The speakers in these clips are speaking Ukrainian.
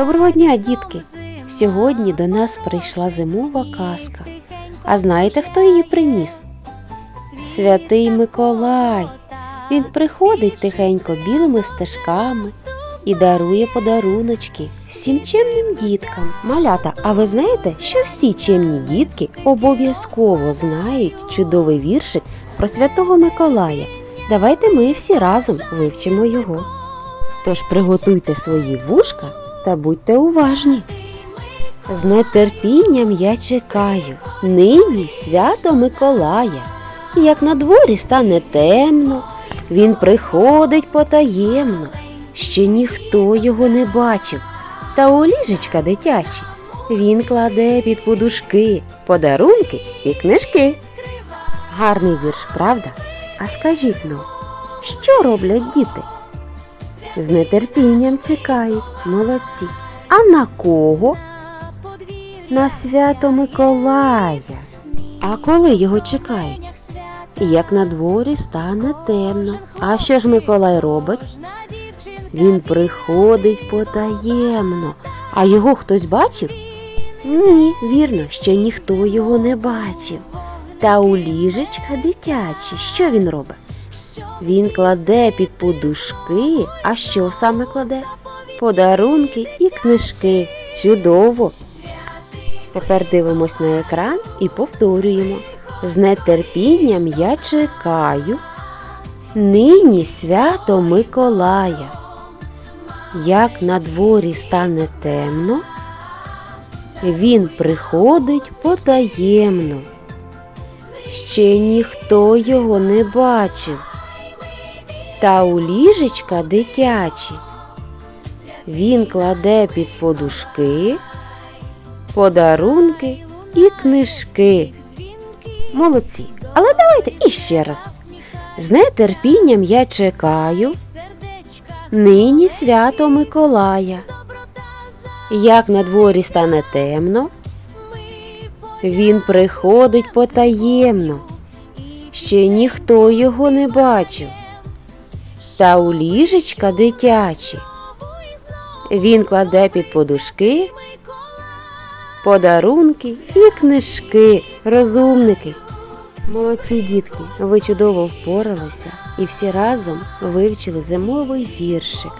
Доброго дня, дітки! Сьогодні до нас прийшла зимова казка. А знаєте, хто її приніс? Святий Миколай. Він приходить тихенько білими стежками і дарує подаруночки всім чемним діткам. Малята, а ви знаєте, що всі чемні дітки обов'язково знають чудовий віршик про святого Миколая. Давайте ми всі разом вивчимо його. Тож приготуйте свої вушка та будьте уважні. З нетерпінням я чекаю нині свято Миколая. Як на дворі стане темно, він приходить потаємно. Ще ніхто його не бачив, та у ліжечка дитячі він кладе під подушки подарунки і книжки. Гарний вірш, правда? А скажіть ну, що роблять діти? З нетерпінням чекають, молодці. А на кого? На свято Миколая. А коли його чекають? Як на дворі стане темно. А що ж Миколай робить? Він приходить потаємно. А його хтось бачив? Ні, вірно, ще ніхто його не бачив. Та у ліжечка дитячі, що він робить? Він кладе під подушки, а що саме кладе? Подарунки і книжки. Чудово! Тепер дивимось на екран і повторюємо. З нетерпінням я чекаю. Нині свято Миколая. Як на дворі стане темно, він приходить потаємно. Ще ніхто його не бачив. Та у ліжечка дитячі. Він кладе під подушки, подарунки і книжки. Молодці. Але давайте іще раз. З нетерпінням я чекаю. Нині свято Миколая. Як на дворі стане темно, він приходить потаємно. Ще ніхто його не бачив. Та у ліжечка дитячі. Він кладе під подушки, подарунки і книжки, розумники. Молодці дітки, ви чудово впоралися і всі разом вивчили зимовий віршик.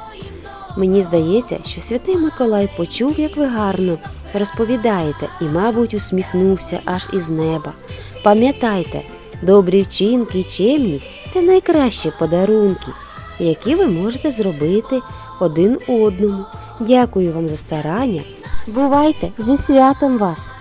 Мені здається, що святий Миколай почув, як ви гарно розповідаєте, і, мабуть, усміхнувся аж із неба. Пам'ятайте, добрі вчинки і чемність це найкращі подарунки, які ви можете зробити один одному. Дякую вам за старання. Бувайте зі святом вас!